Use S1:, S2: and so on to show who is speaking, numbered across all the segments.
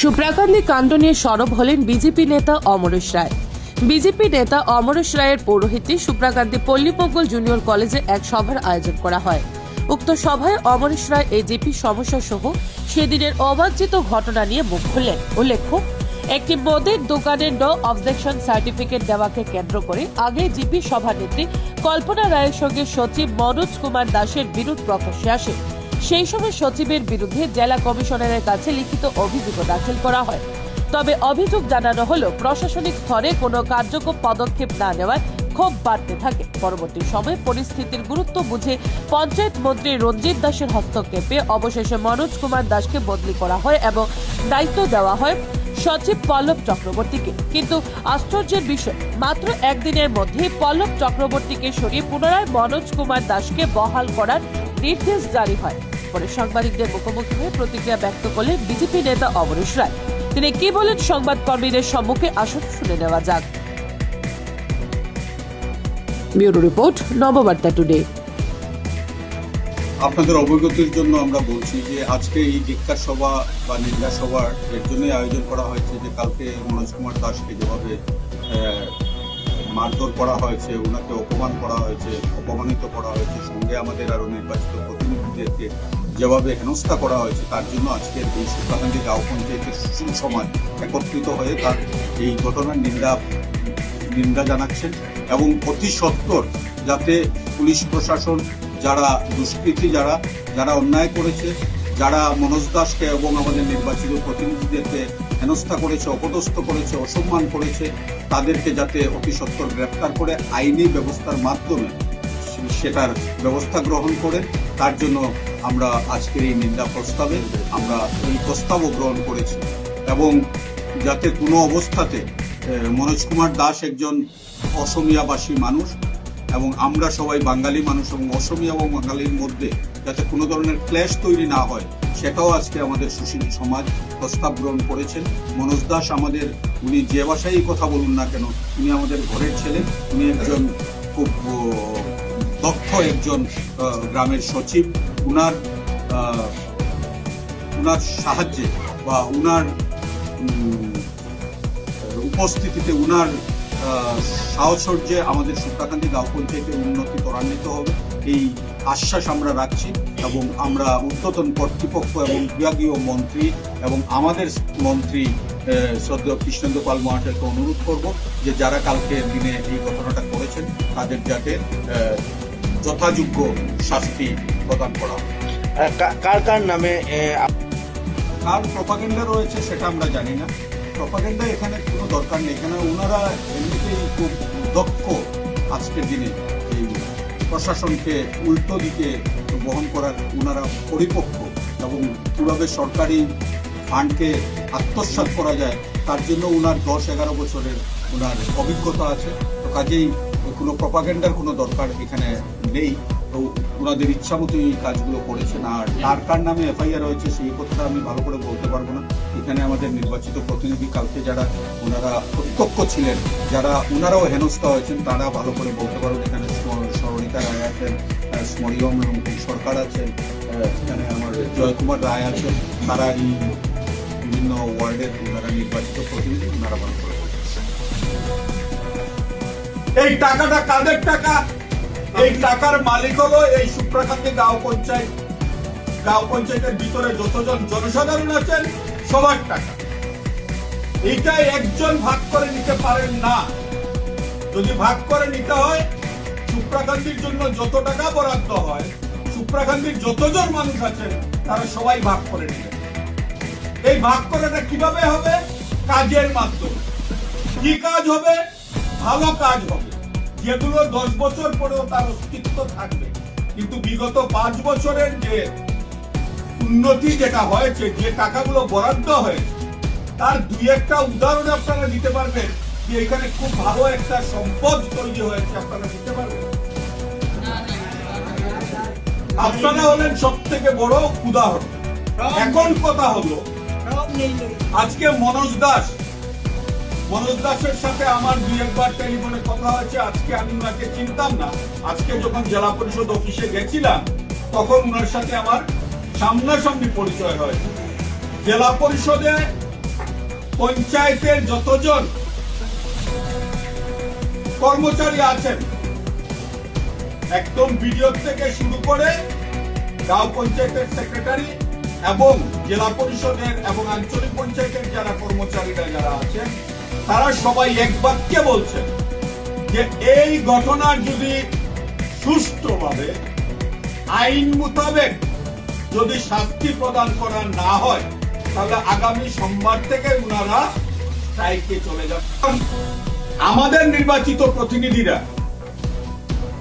S1: সুপ্রাকান্দি কাণ্ড নিয়ে সরব হলেন বিজেপি নেতা অমরেশ রায়। বিজেপি নেতা অমরেশ রায়ের পৌরোহিত্যে সুপ্রাকান্তি পল্লীপঙ্গল জুনিয়র কলেজে এক সভার আয়োজন করা হয়। উক্ত সভায় অমরেশ রায় এজেপি সমস্যা সহ সেদিনের অবাঞ্ছিত ঘটনা নিয়ে মুখ খুললেন। উল্লেখ্য, একটি মদের দোকানের নো অবজেকশন সার্টিফিকেট দেওয়াকে কেন্দ্র করে আগে জিপি সভানেত্রী কল্পনা রায়ের সঙ্গে সচিব মনোজ কুমার দাসের বিরোধ প্রকাশ্যে আসে। সেই সময় সচিবের বিরুদ্ধে জেলা কমিশনারের কাছে লিখিত অভিযোগ দাখিল করা হয়। তবে অভিযোগ জানানো হলো প্রশাসনিক স্তরে কোনো কার্যকর পদক্ষেপ না নেওয়ায় ক্ষোভ বাড়তে থাকে। পরবর্তী সময়ে পরিস্থিতির গুরুত্ব বুঝে পঞ্চায়েত মন্ত্রী রঞ্জিত দাসের হস্তক্ষেপে অবশেষে মনোজ কুমার দাসকে বদলি করা হয় এবং দায়িত্ব দেওয়া হয় সচিব পল্লব চক্রবর্তীকে। কিন্তু আশ্চর্যের বিষয়, মাত্র একদিনের মধ্যে পল্লব চক্রবর্তীকে সরিয়ে পুনরায় মনোজ কুমার দাসকে বহাল করার নির্দেশ জারি হয়। পরে সাংবাদিকদের মুখোমুখি হয়ে প্রতিক্রিয়া ব্যক্ত করলেন বিজেপি নেতা অমরেশ রায়। তিনি কি বলেন সংবাদ কর্মীদের সম্মুখে আসুন শুনে নেওয়া যাক। Bureau report Nababarta today.
S2: আপনাদের অবগতির জন্য আমরা বলছি যে আজকে এই ধিক্ষার সভা বা নিন্দা সভার এর জন্যই আয়োজন করা হয়েছে যে কালকে মনোজ কুমার দাসকে যেভাবে আহ, মারধর করা হয়েছে ওনাকে অপমান করা হয়েছে, অপমানিত করা হয়েছে, সঙ্গে আমাদের আরও নির্বাচিত প্রতিনিধিদেরকে যেভাবে হেনস্থা করা হয়েছে, তার জন্য আজকের এই সুপ্রাকান্তি গাঁও পঞ্চায়েতের সুশীল সমাজ একত্রিত হয়ে তার এই ঘটনার নিন্দা নিন্দা জানাচ্ছেন এবং অতি সত্বর যাতে পুলিশ প্রশাসন, যারা দুষ্কৃতী যারা যারা অন্যায় করেছে, যারা মনোজ দাসকে এবং আমাদের নির্বাচিত প্রতিনিধিদেরকে হেনস্থা করেছে, অপদস্থ করেছে, অসম্মান করেছে, তাদেরকে যাতে অতি সত্বর গ্রেপ্তার করে আইনি ব্যবস্থার মাধ্যমে সেটার ব্যবস্থা গ্রহণ করে, তার জন্য আমরা আজকের এই নিন্দা প্রস্তাবে আমরা এই প্রস্তাবও গ্রহণ করেছি। এবং যাতে কোনো অবস্থাতে মনোজ কুমার দাস একজন অসমিয়াবাসী মানুষ, এবং আমরা সবাই বাঙালি মানুষ এবং অসমিয়া এবং বাঙালির মধ্যে যাতে কোনো ধরনের ক্ল্যাশ তৈরি না হয় সেটাও আজকে আমাদের সুশীল সমাজ প্রস্তাব গ্রহণ করেছেন। মনোজ দাস আমাদের, উনি যে ভাষায় কথা বলুন না কেন, উনি আমাদের ঘরের ছেলে। উনি একজন খুব দক্ষ একজন গ্রামের সচিব। উনার উনার সাহায্যে বা উনার উপস্থিতিতে উনার আহ, সাহচর্যে আমাদের সুপ্রাকান্তি গাঁও পঞ্চায়েতের উন্নতি ত্বরান্বিত হবে। এই আশ্বাস আমরা রাখছি এবং আমরা ঊর্ধ্বতন কর্তৃপক্ষ এবং বিভাগীয় মন্ত্রী এবং আমাদের মন্ত্রী শ্রদ্ধেয় কৃষ্ণেন্দ্র পাল মহাশয়কে অনুরোধ করব যে যারা কালকে দিনে এই ঘটনাটা করেছেন তাদের যাতে যথাযোগ্য শাস্তি প্রদান করা হয়
S3: কার কার নামে
S2: কার প্রপাগেন্ডা রয়েছে সেটা আমরা জানি না। প্রপাগেন্ডা এখানে কোনো দরকার নেই। এখানে ওনারা এমনিতেই খুব দক্ষ আজকের দিনে এই প্রশাসনকে উল্টো দিকে বহন করার ওনারা পরিপক্ক এবং কীভাবে সরকারি ফান্ডকে আত্মসাৎ করা যায়, তার জন্য ওনার দশ এগারো বছরের ওনার অভিজ্ঞতা আছে। তো কাজেই কোনো প্রপাগেন্ডার কোনো দরকার এখানে নেই। তো ওনাদের ইচ্ছা মতো এই কাজগুলো করেছেন। আর কার কার নামে এফআইআর হয়েছে সেই কথাটা আমি ভালো করে বলতে পারব না। এখানে আমাদের নির্বাচিত প্রতিনিধি কালকে যারা, ওনারা প্রত্যক্ষ ছিলেন, যারা ওনারাও হেনস্থা হয়েছেন, তারা ভালো করে বলতে পারবেন এখানে স্ম- সরণিতা রায় আছেন স্মরিয়ম সরকার আছেন এখানে আমার জয়কুমার রায় আছেন। তারা এই বিভিন্ন ওয়ার্ডের ওনারা নির্বাচিত প্রতিনিধি, ওনারা ভালো করে এই টাকাটা কাদের টাকা? এই টাকার মালিক হলো এই সুপ্রাকান্তি গাঁও পঞ্চায়েত, গাঁও পঞ্চায়েতের ভিতরে যতজন জনসাধারণ আছেন, সবার টাকা। এইটা একজন ভাগ করে নিতে পারেন না। যদি ভাগ করে নিতে হয় সুপ্রাকান্তির জন্য যত টাকা বরাদ্দ হয় সুপ্রাকান্তির যতজন মানুষ আছেন, তারা সবাই ভাগ করে নেবেন এই ভাগ করাটা কীভাবে হবে? কাজের মাধ্যমে। কি কাজ হবে? ভালো কাজ হবে। যেগুলো দশ বছর পরেও তার অস্তিত্ব থাকবে। কিন্তু বিগত পাঁচ বছরের যে উন্নতি যেটা হয়েছে, যে টাকাগুলো বরাদ্দ হয়েছে, তার দুই একটা উদাহরণ আপনারা দিতে পারবেন যে এখানে খুব ভালো একটা সম্পদ তৈরি হয়েছে, আপনারা দিতে পারবেন? আপনারা হলেন সব থেকে বড় উদাহরণ। এখন কথা হলো, আজকে মনোজ দাস মনোজ দাসের সাথে আমার দুই একবার টেলিফোনে কথা হয়েছে। আজকে আমি ওনাকে চিনতাম না। আজকে যখন জেলা পরিষদ অফিসে গেছিলাম, তখন ওনার সাথে আমার সামনাসামনি পরিচয় হয়েছে জেলা পরিষদে
S4: পঞ্চায়েতের যতজন কর্মচারী আছেন, একদম বিডিও থেকে শুরু করে গাঁও পঞ্চায়েতের সেক্রেটারি এবং জেলা পরিষদের এবং আঞ্চলিক পঞ্চায়েতের যারা কর্মচারীরা, যারা আছেন তারা সবাই এক বাক্যে বলছেন যে এই ঘটনা যদি সুষ্ঠুভাবে, আইন মোতাবেক যদি শাস্তি প্রদান করা না হয়, তাহলে আগামী সোমবার থেকে উনারা স্ট্রাইকে চলে যাবেন আমাদের নির্বাচিত প্রতিনিধিরা,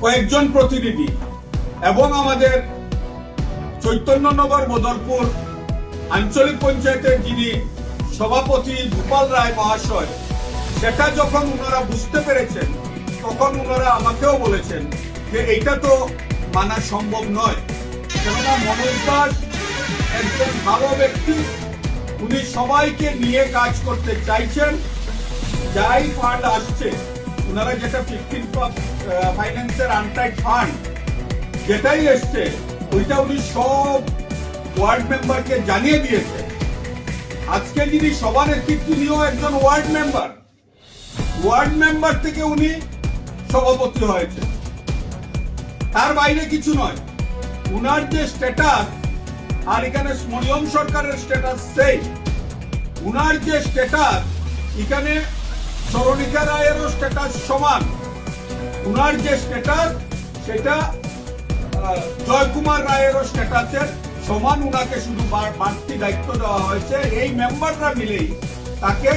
S4: কয়েকজন প্রতিনিধি এবং আমাদের চৈতন্যনগর বদরপুর আঞ্চলিক পঞ্চায়েতের যিনি সভাপতি গোপাল রায় মহাশয় সেটা যখন ওনারা বুঝতে পেরেছেন, তখন ওনারা আমাকেও বলেছেন যে এটা তো মানা সম্ভব নয়। কেননা মনোজ দাস একজন ভালো ব্যক্তি, উনি সবাইকে নিয়ে কাজ করতে চাইছেন। যাই ফান্ড আসছে, ওনারা যেটা ফিফটিন ফাইন্যান্সের আনটাইড ফান্ড যেটাই এসছে, ওইটা উনি সব ওয়ার্ড মেম্বারকে জানিয়ে দিয়েছে আজকে যিনি সভানেত্রী, তিনিও একজন ওয়ার্ড মেম্বার ওয়ার্ড মেম্বার থেকে উনি সভাপতি হয়েছে তার বাইরে কিছু নয়। উনার যে স্ট্যাটাস আর এখানে মরিয়ম সরকারের স্ট্যাটাস সেই। উনার যে স্ট্যাটাস এখানে সরণিকা রায়েরও স্ট্যাটাস সমান। উনার যে স্ট্যাটাস সেটা জয়কুমার রায়েরও স্ট্যাটাসের সমান। উনাকে শুধু বাড়তি দায়িত্ব দেওয়া হয়েছে। এই মেম্বাররা মিলেই তাকে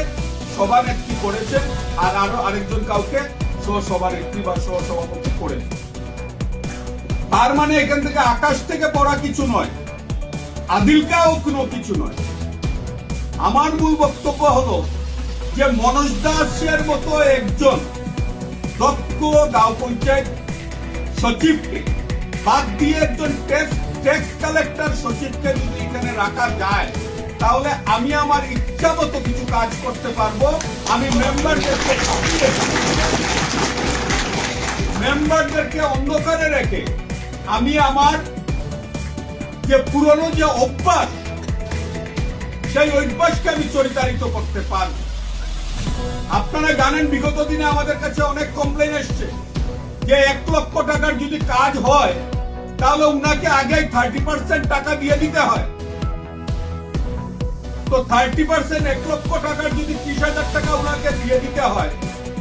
S4: সভানেত্রী করেছে আর আরও আরেকজন কাউকে সহসভানেত্রী বা সহসভাপতি করেছে তার মানে এখান থেকে আকাশ থেকে পড়া কিছু নয় আদিলকাও কোনো কিছু নয়। আমার মূল বক্তব্য হলো যে মনোজ দাসের মতো একজন দক্ষ গাঁও পঞ্চায়েত সচিবকে বাদ দিয়ে একজন ট্যাক্স কালেক্টর সচিবকে যদি এখানে রাখা যায় তাহলে আমি আমার ইচ্ছা মতো কিছু কাজ করতে পারব। আমি মেম্বারদেরকে মেম্বারদেরকে অন্ধকারে রেখে আমি আমার যে পুরনো যে অভ্যাস, সেই অভ্যাসকে আমি চরিতারিত করতে পারব। আপনারা জানেন, বিগত দিনে আমাদের কাছে অনেক কমপ্লেন এসছে যে এক লক্ষ টাকার যদি কাজ হয়, তাহলে উনাকে আগে থার্টি পার্সেন্ট টাকা দিয়ে দিতে হয়। তো থার্টি পার্সেন্ট এক লক্ষ টাকার যদি ত্রিশ হাজার টাকা উনাকে দিয়ে দিতে হয়,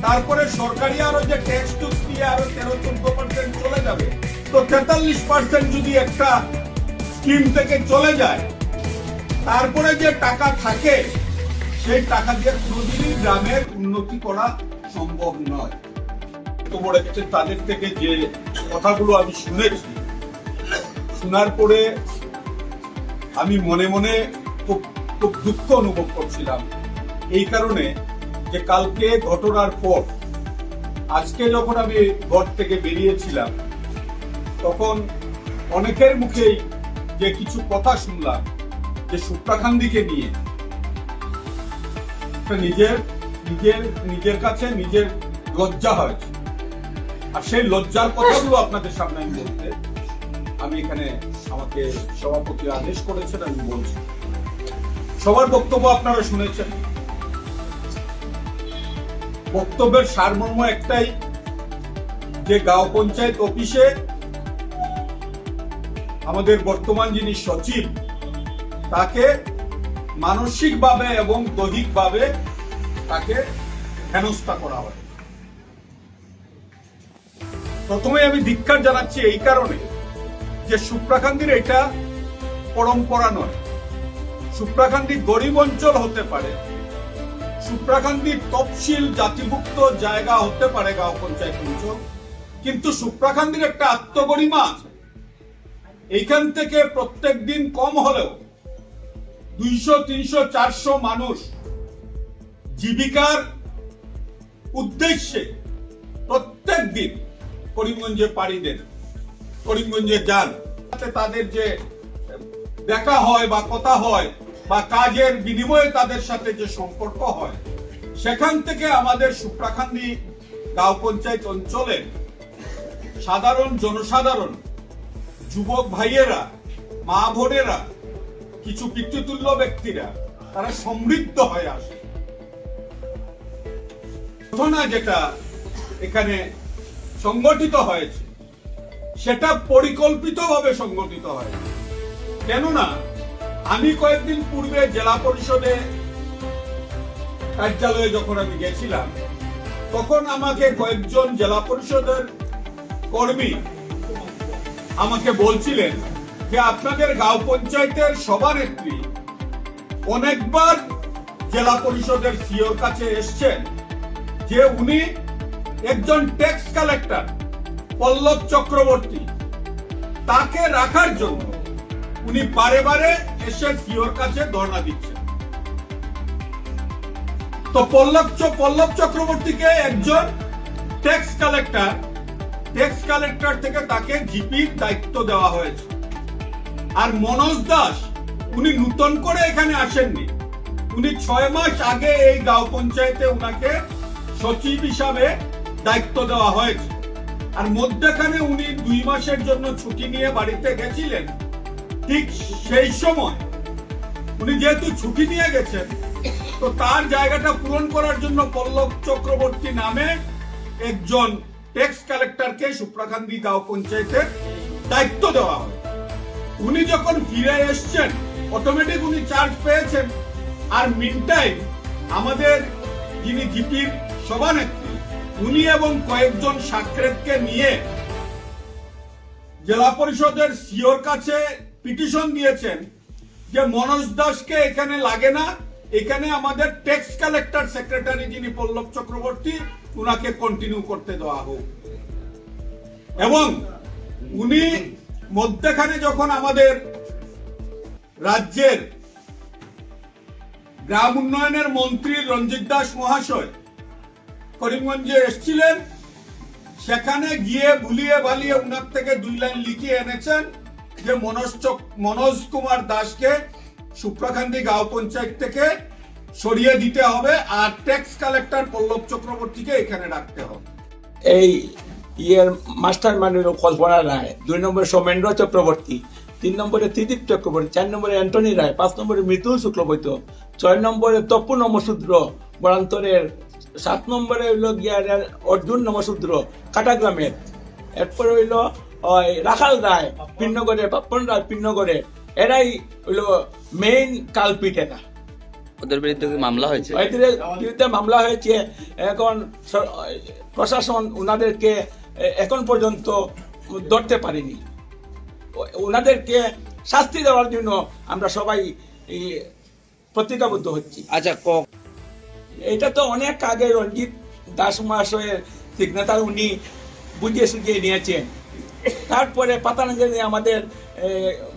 S4: তারপরে সরকারি আরও যে ট্যাক্স টুক্স দিয়ে আরও তেরো, চোদ্দ পার্সেন্ট চলে যাবে, তো তেতাল্লিশ পার্সেন্ট যদি একটা স্কিম থেকে চলে যায়, তারপরে যে টাকা থাকে, সেই টাকা দিয়ে কোনোদিনই গ্রামের উন্নতি করা সম্ভব নয়। তো বলে গেছে তাদের থেকে যে কথাগুলো আমি শুনেছি, শোনার পরে আমি মনে মনে খুব দুঃখ অনুভব করছিলাম। এই কারণে যে কালকে ঘটনার পর, আজকে যখন আমি ঘর থেকে বেরিয়েছিলাম, তখন অনেকের মুখেই যে কিছু কথা শুনলাম, যে সুপ্রাকান্দিকে নিয়ে নিজের নিজের নিজের কাছে নিজের লজ্জা হয়েছে আর সেই লজ্জার কথাগুলো আপনাদের সামনে আমি বলতে, আমি এখানে আমাকে সভাপতি আদেশ করেছেন, আমি বলছি। সবার বক্তব্য আপনারা শুনেছেন। বক্তব্যের সারমর্ম একটাই, যে গাঁও পঞ্চায়েত অফিসে আমাদের বর্তমান যিনি সচিব, তাকে মানসিকভাবে এবং দৈহিকভাবে তাকে হেনস্থা করা হয়। প্রথমে আমি ধিক্ষার জানাচ্ছি এই কারণে যে সুপ্রাকান্দির এটা পরম্পরা নয়। সুপ্রাকান্দি গরিব অঞ্চল হতে পারে। সুপ্রাকান্দি তফসিল জাতিভুক্ত জায়গা হতে পারে গাঁও পঞ্চায়েত অঞ্চল। কিন্তু সুপ্রাকান্দির একটা আত্মগরিমা আছে এইখান থেকে প্রত্যেক দিন কম হলেও দুইশো, তিনশো, চারশো মানুষ জীবিকার উদ্দেশ্যে প্রত্যেক দিন করিমগঞ্জে পাড়ি দেন, করিমগঞ্জে যান। তাদের যে দেখা হয় বা কথা হয় বা কাজের বিনিময়ে তাদের সাথে যে সম্পর্ক হয়, সেখান থেকে আমাদের সুপ্রাখান্দি গাঁও পঞ্চায়েত অঞ্চলের সাধারণ জনসাধারণ, যুবক ভাইয়েরা, মা বোনেরা, কিছু পিতৃতুল্য ব্যক্তিরা, তারা সমৃদ্ধ হয়ে আসে। ঘটনা যেটা এখানে সংগঠিত হয়েছে, সেটা পরিকল্পিতভাবে সংগঠিত হয়েছে। কেননা আমি কয়েকদিন পূর্বে জেলা পরিষদে কার্যালয়ে যখন আমি গেছিলাম, তখন আমাকে কয়েকজন জেলা পরিষদের কর্মী আমাকে বলছিলেন যে, আপনাদের গাঁও পঞ্চায়েতের সভানেত্রী অনেকবার জেলা পরিষদের সিওর কাছে এসছেন যে, উনি একজন ট্যাক্স কালেক্টর পল্লব চক্রবর্তী। তাকে রাখার জন্য উনি বারে বারে এসে সিওর কাছে ধর্ণা দিচ্ছেন। তো পল্লব পল্লব চক্রবর্তীকে একজন ট্যাক্স কালেক্টর ট্যাক্স কালেক্টর থেকে তাকে জিপির দায়িত্ব দেওয়া হয়েছে। আর মনোজ দাস, উনি নূতন করে এখানে আসেননি। উনি ছয় মাস আগে এই গাঁও পঞ্চায়েতে উনাকে সচিব হিসাবে দায়িত্ব দেওয়া হয়েছে। আর মধ্যখানে উনি দুই মাসের জন্য ছুটি নিয়ে বাড়িতে গেছিলেন। ঠিক সেই সময় উনি যেহেতু ছুটি নিয়ে গেছেন, তো তার জায়গাটা পূরণ করার জন্য পল্লব চক্রবর্তী নামে একজন ট্যাক্স কালেক্টরকে সুপ্রাকান্দি গাঁও পঞ্চায়েতের দায়িত্ব দেওয়া হয়। উনি যখন ফিরে এসছেন অটোমেটিক উনি চার্জ পেয়েছেন। আর মিনটাইম আমাদের যিনি জিপির সভানেত্রী, উনি এবং কয়েকজন সাক্ষরেতকে নিয়ে জেলা পরিষদের সিওর কাছে পিটিশন দিয়েছেন যে মনোজ দাসকে এখানে লাগে না, এখানে আমাদের ট্যাক্স কালেক্টর সেক্রেটারি যিনি পল্লব চক্রবর্তী, উনাকে কন্টিনিউ করতে দেওয়া হোক। এবং উনি মধ্যখানে যখন আমাদের রাজ্যের গ্রাম উন্নয়নের মন্ত্রী রঞ্জিত দাস মহাশয় করিমগঞ্জে এসছিলেন, সেখানে গিয়ে ভুলিয়ে ভালিয়ে উনার থেকে দুই লাইন লিখিয়ে এনেছেন। যে মনোজ মনোজ কুমার দাসকে সুপ্রাকান্দি গাঁও পঞ্চায়েত থেকে সরিয়ে দিতে হবে আর ট্যাক্স কালেক্টর পল্লব চক্রবর্তীকে এখানে রাখতে হবে।
S5: এই ইয়ের মাস্টার মাইন্ডের কল্পনা রায়, দুই নম্বরে সৌমেন্দ্র চক্রবর্তী, তিন নম্বরে ত্রিদীপ চক্রবর্তী, চার নম্বরে অ্যান্টনি রায়, পাঁচ নম্বরে মৃদুল শুক্লবৈদ্য, ছয় নম্বরে তপ্পু নমশূদ্র বরান্তরের সাত নম্বরে হইল গিয়ার অর্জুন নমশূদ্র কাটাগ্রামের। এরপরে হইল ওই রাখাল রায় পিন্নগরে পাপ্পন রায় পিন্নগরে এরাই হইল মেইন কালপিট এরা।
S6: ওদের বিরুদ্ধে মামলা হয়েছে?
S5: এদের বিরুদ্ধে মামলা হয়েছে। এখন প্রশাসন ওনাদেরকে এখন পর্যন্ত ধরতে পারেনি। ওনাদেরকে শাস্তি দেওয়ার জন্য আমরা সবাই প্রতিজ্ঞাবদ্ধ হচ্ছি।
S3: আচ্ছা ক-
S5: এটা তো অনেক আগে রঞ্জিত দাস মহাশয়ের সিগনেচার উনি বুঝিয়ে সুঝিয়ে নিয়েছেন। তারপরে পাতানগঞ্জে আমাদের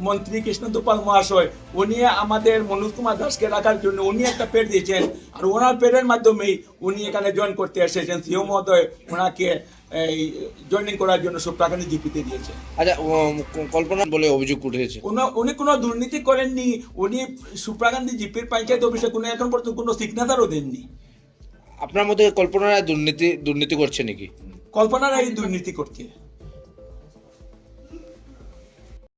S5: মন্ত্রী কৃষ্ণদুপাল মহাশয় উনি আমাদের মনোজ কুমার দাসকে রাখার জন্য উনি একটা পেড দিয়েছেন। আর ওনার পেডের মাধ্যমেই উনি এখানে জয়েন করতে এসেছেন। সিও মহোদয় ওনাকে এই জয়েনিং করার জন্য সুপ্রাকানি জিপিতে দিয়েছে।
S3: আচ্ছা কল্পনা বলে অভিযোগ উঠেছে।
S5: উনি- কোনো দুর্নীতি করেননি উনি সুপ্রাকান্তি জিপির পঞ্চায়েত অফিসে কোনো এখন পর্যন্ত কোনো সিগনেচারও দেননি।
S3: আপনার মধ্যে কল্পনা রায় দুর্নীতি দুর্নীতি করছে নাকি?
S5: কল্পনার এই দুর্নীতি করছে।